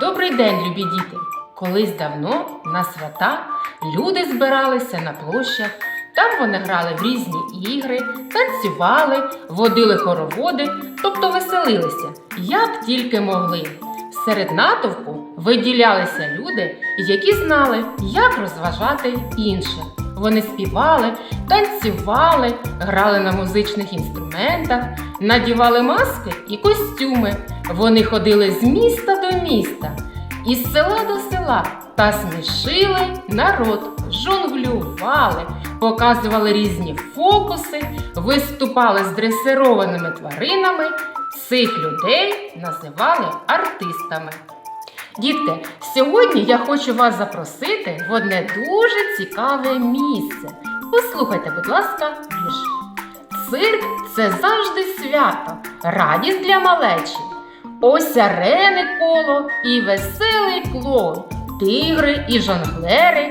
Добрий день, любі діти! Колись давно на свята люди збиралися на площах. Там вони грали в різні ігри, танцювали, водили хороводи, тобто веселилися, як тільки могли. Серед натовпу виділялися люди, які знали, як розважати інших. Вони співали, танцювали, грали на музичних інструментах, надівали маски і костюми. Вони ходили з міста до міста, із села до села та смішили народ, жонглювали, показували різні фокуси, виступали з дресированими тваринами. Цих людей називали артистами. Дітки, сьогодні я хочу вас запросити в одне дуже цікаве місце. Послухайте, будь ласка, вірш. Цирк це завжди свято, радість для малечі. Ось арени коло і веселий клоун, тигри і жонглери,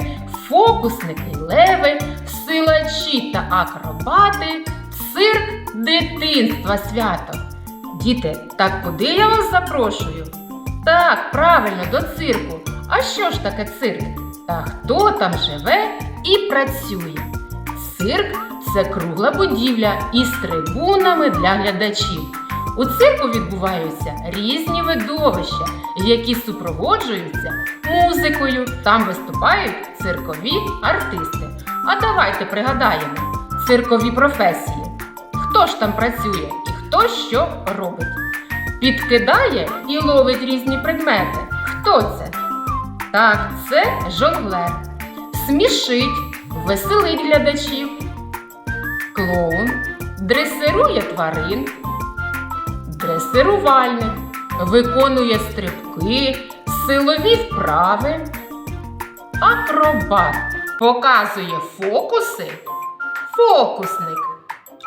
фокусники, леви, силачі та акробати, цирк дитинства свято. Діти, так куди я вас запрошую? Так, правильно, до цирку. А що ж таке цирк? Та хто там живе і працює? Цирк це кругла будівля із трибунами для глядачів. У цирку відбуваються різні видовища, які супроводжуються музикою. Там виступають циркові артисти. А давайте пригадаємо циркові професії. Хто ж там працює і хто що робить? Підкидає і ловить різні предмети. Хто це? Так, це жонглер. Смішить, веселить глядачів. Клоун дресирує тварин. Дресирувальник виконує стрибки, силові вправи. Акробат показує фокуси. Фокусник.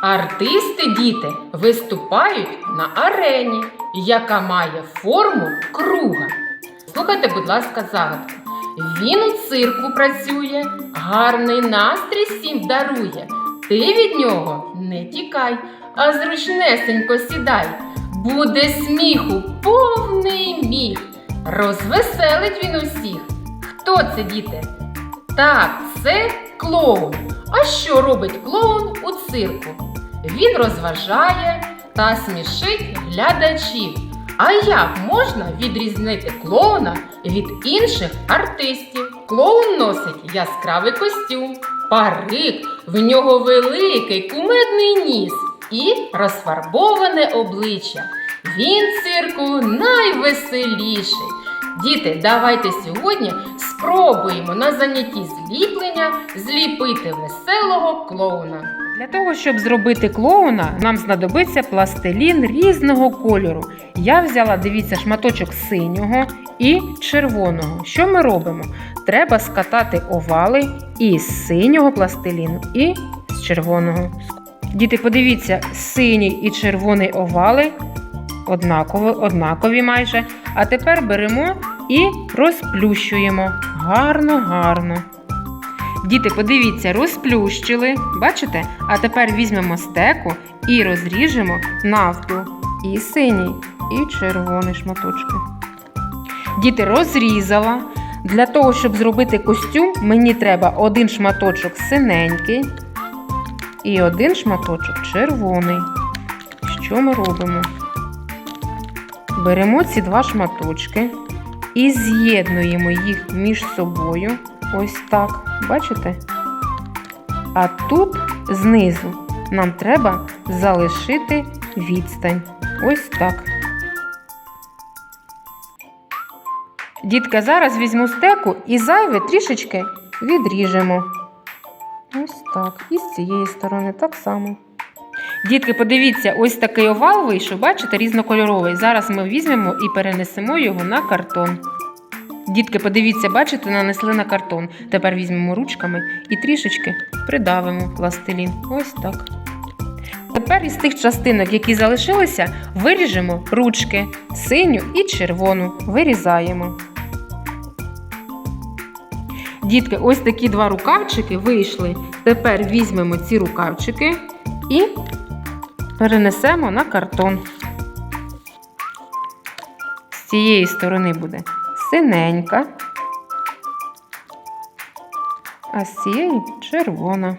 Артисти діти виступають на арені, яка має форму круга. Слухайте, будь ласка, загадку. Він у цирку працює, гарний настрій всім дарує. Ти від нього не тікай, а зручнесенько сідай. Буде сміху повний міг. Розвеселить він усіх. Хто це, діти? Так, це клоун. А що робить клоун у цирку? Він розважає та смішить глядачів. А як можна відрізнити клоуна від інших артистів? Клоун носить яскравий костюм, парик, в нього великий кумедний ніс і розфарбоване обличчя. Він цирку найвеселіший. Діти, давайте сьогодні спробуємо на занятті зліплення зліпити веселого клоуна. Для того, щоб зробити клоуна, нам знадобиться пластилін різного кольору. Я взяла, дивіться, шматочок синього і червоного. Що ми робимо? Треба скатати овали із синього пластиліну і з червоного. Діти, подивіться, синій і червоний овали однакові, однакові майже. А тепер беремо і розплющуємо. Гарно, гарно. Діти, подивіться, розплющили. Бачите? А тепер візьмемо стеку і розріжемо навпіл. І синій, і червоний шматочки. Діти, розрізала. Для того, щоб зробити костюм, мені треба один шматочок синенький і один шматочок червоний. Що ми робимо? Беремо ці два шматочки і з'єднуємо їх між собою. Ось так. Бачите? А тут знизу нам треба залишити відстань. Ось так. Дітка, зараз візьму стеку і зайве трішечки відріжемо. Так. І з цієї сторони так само. Дітки, подивіться, ось такий овал вийшов, бачите, різнокольоровий. Зараз ми візьмемо і перенесемо його на картон. Дітки, подивіться, бачите, нанесли на картон. Тепер візьмемо ручками і трішечки придавимо пластилін. Ось так. Тепер із тих частинок, які залишилися, виріжемо ручки синю і червону. Вирізаємо. Дітки, ось такі два рукавчики вийшли. Тепер візьмемо ці рукавчики і перенесемо на картон. З цієї сторони буде синенька, а з цієї червона.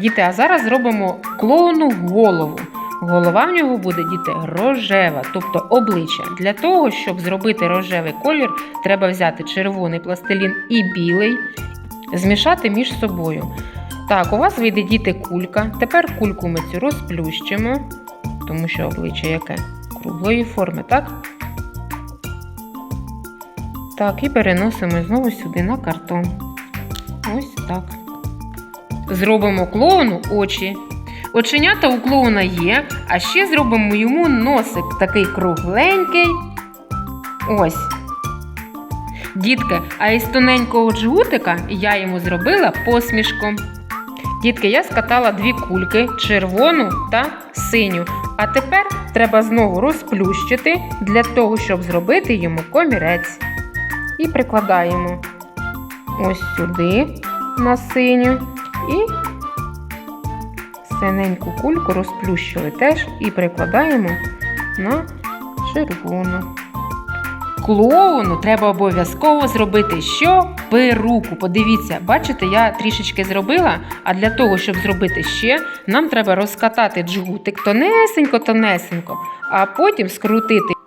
Діти, а зараз зробимо клоуну голову. Голова в нього буде діти рожева, тобто обличчя. Для того, щоб зробити рожевий колір, треба взяти червоний пластилін і білий, змішати між собою. Так, у вас вийде діти кулька. Тепер кульку ми цю розплющимо, тому що обличчя яке? Круглої форми, так? Так, і переносимо знову сюди на картон. Ось так. Зробимо клоуну очі. Оченята у клоуна є, а ще зробимо йому носик такий кругленький. Ось. Дітки, а із тоненького джгутика я йому зробила посмішку. Дітки, я скатала дві кульки червону та синю. А тепер треба знову розплющити для того, щоб зробити йому комірець. І прикладаємо ось сюди на синю і синеньку кульку розплющили теж і прикладаємо на червону. Клоуну треба обов'язково зробити що? Перуку. Подивіться, бачите, я трішечки зробила, а для того, щоб зробити ще, нам треба розкатати джгутик тонесенько-тонесенько, а потім скрутити.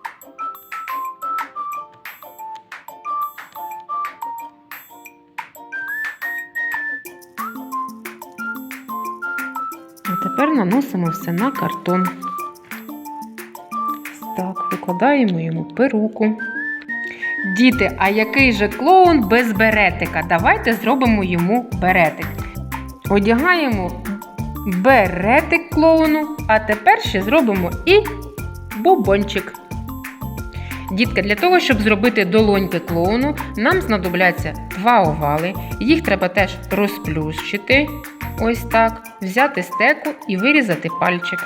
Тепер наносимо все на картон. Так, викладаємо йому перуку. Діти, а який же клоун без беретика? Давайте зробимо йому беретик. Одягаємо беретик клоуну, а тепер ще зробимо і бубончик. Дітки, для того, щоб зробити долоньки клоуну, нам знадобляться два овали. Їх треба теж розплющити. Ось так. Взяти стеку і вирізати пальчик.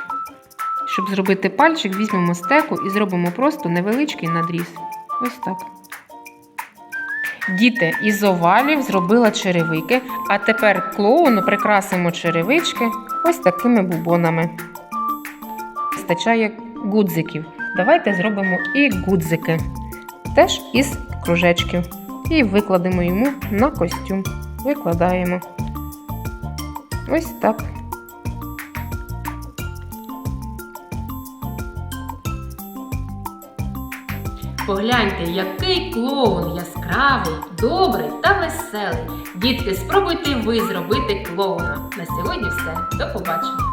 Щоб зробити пальчик, візьмемо стеку і зробимо просто невеличкий надріз. Ось так. Діти із овалів зробила черевики, а тепер клоуну прикрасимо черевички ось такими бубонами. Вистачає гудзиків. Давайте зробимо і гудзики. Теж із кружечків. І викладемо йому на костюм. Викладаємо. Ось так. Погляньте, який клоун яскравий, добрий та веселий. Дітки, спробуйте ви зробити клоуна. На сьогодні все. До побачення.